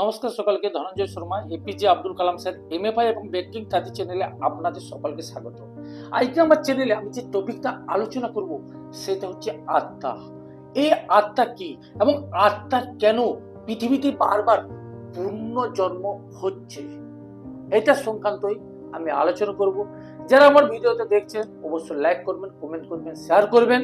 নমস্কার সকলকে, Dhananjay Sharma APJ Abdul Kalam sir MFI এবং ব্যাংকিং তাদের চ্যানেলে আপনাদের সকলকে স্বাগত। আজকে আমার চ্যানেলে আমি যে টপিকটা আলোচনা করব, সেটা হচ্ছে আত্মা। এই আত্মা কি এবং আত্মা কেন পৃথিবীতে বারবার পুনর্জন্ম হচ্ছে? এটা সংক্রান্তই আমি আলোচনা করব। যারা আমার ভিডিওতে দেখছেন, অবশ্যই লাইক করবেন কমেন্ট করবেন শেয়ার করবেন।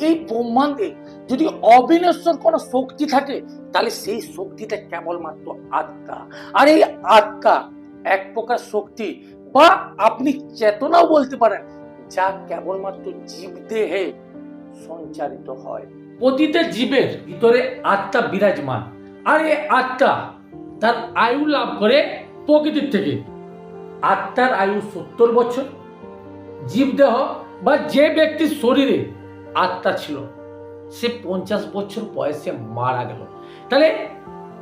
এই ব্রহ্মাণ্ডে যদি অবিনশ্বর কোনো শক্তি থাকে, তাহলে সেই শক্তিটা কেবলমাত্র আত্মা। আর এই আত্মা এক প্রকার শক্তি বা আপনি চেতনাও বলতে পারেন, যা কেবলমাত্র জীবদেহে সঞ্চারিত হয়। প্রতিটা জীবের ভিতরে আত্মা বিরাজমান। আর এই আত্মা তার আয়ু লাভ করে প্রকৃতির থেকে। আত্মার আয়ু সত্তর বছর। জীবদেহ বা যে ব্যক্তির শরীরে আত্মা ছিল। সে পঞ্চাশ বছর বয়সে মারা গেল। তাহলে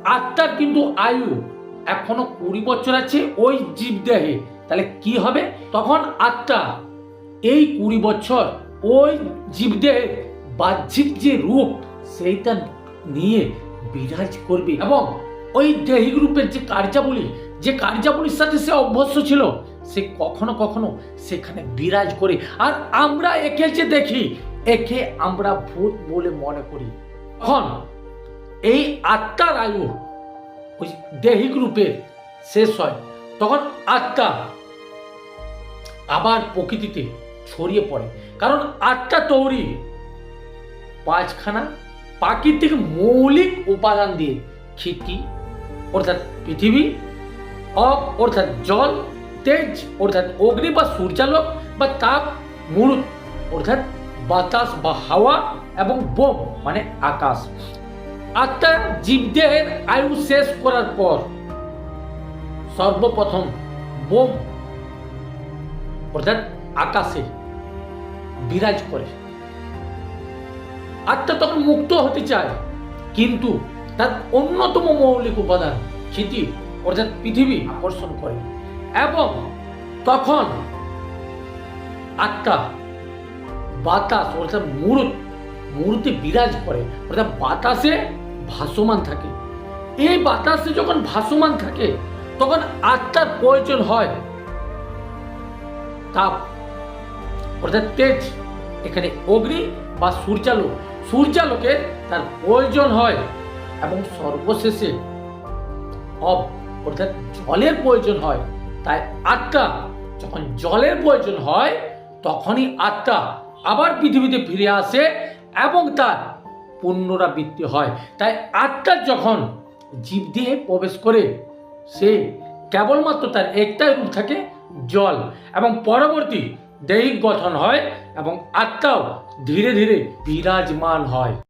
আত্মার কিন্তু আয়ু এখনও কুড়ি বছর আছে, ওই জীবদেহে। তাহলে কি হবে? তখন আত্মা এই কুড়ি বছর ওই জীবদেহের বাহ্যিক যে রূপ, সেইটা নিয়ে বিরাজ করবে এবং ওই দেহিক রূপের যে কার্যাবলী, যে কার্যাবলীর সাথে সে অভ্যস্ত ছিল, সে কখনো কখনো সেখানে বিরাজ করে। আর আমরা একে যে দেখি একে আমরা ভূত বলে মনে করি। তখন এই আত্মার আয়ু ওই দেহিক রূপে শেষ হয়। তখন আত্মা আবার প্রকৃতিতে ছড়িয়ে পড়ে। কারণ আত্মা তৈরি পাঁচখানা প্রাকৃতিক মৌলিক উপাদান দিয়ে ক্ষিতি অর্থাৎ পৃথিবী অপ অর্থাৎ জল, তেজ, অর্থাৎ অগ্নি বা সূর্যালোক বা তাপ, মরুত, অর্থাৎ বাতাস বা হাওয়া এবং বোম মানে আকাশ। আত্মা জীবদেহের আয়ু শেষ করার পর সর্বপ্রথম বোম, অর্থাৎ আকাশে বিরাজ করে। আত্মা তখন মুক্ত হতে চায়, কিন্তু তার অন্যতম মৌলিক উপাদান ক্ষিতি অর্থাৎ পৃথিবী, আকর্ষণ করে। এবং তখন আত্মা বাতাস, অর্থাৎ মুরুত, মুরুতে বিরাজ করে, অর্থাৎ বাতাসে ভাসমান থাকে। এই বাতাসে যখন ভাসমান থাকে, তখন আত্মার প্রয়োজন হয় তাপ, অর্থাৎ তেজ। এখানে অগ্নি বা সূর্যালোক, সূর্যালোকে তার প্রয়োজন হয় এবং সর্বশেষে অব, অর্থাৎ জলের প্রয়োজন হয়। তাই আত্মা, যখন জলের প্রয়োজন হয়, তখনই আত্মা আবার পৃথিবীতে ফিরে আসে এবং তার পুনরাবৃত্তি হয়। তাই আত্মা যখন জীব দিয়ে প্রবেশ করে, সে কেবলমাত্র তার একটাই রূপ থাকে, জল এবং পরবর্তী দৈহিক গঠন হয় এবং আত্মাও ধীরে ধীরে বিরাজমান হয়।